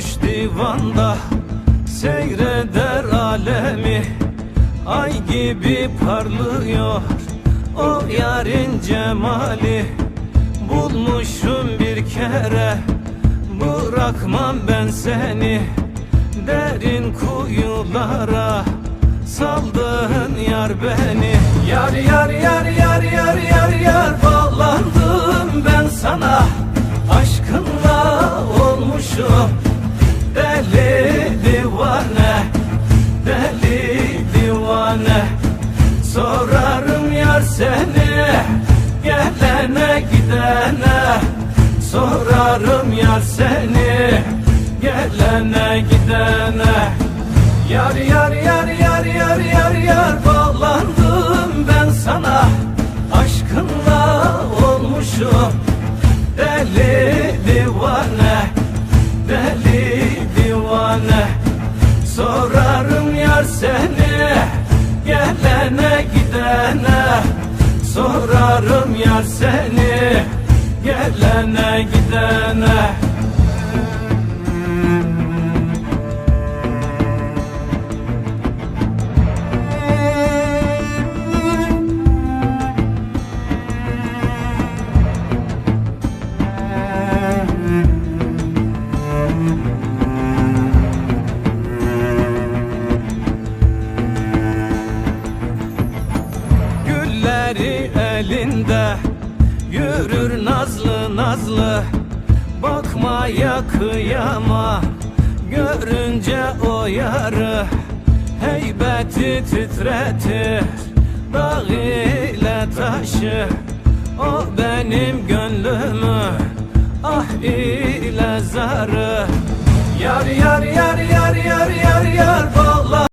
olmuş divanda Seyreder alemi. Ay gibi parlıyor O yarın cemali. Bulmuşum bir kere Bırakmam ben seni. Derin kuyulara Saldın yar beni. Yar yar yar yar yar yar yar Bağlandım ben sana. Aşkınla olmuşum seni Gelene gidene Sorarım yar seni Gelene gidene. Yar yar yar yar yar yar yar Bağlandım ben sana Aşkınla olmuşum. Deli divane Deli divane Sorarım yar seni Gelene gidene Sorarım yar seni Gelene gidene elinde Yürür nazlı nazlı. Bakmaya kıyama Görünce o yarı. Heybeti titretir Dağ ile taşı. O benim gönlümü Ah ile zarı. Yar yar yar yar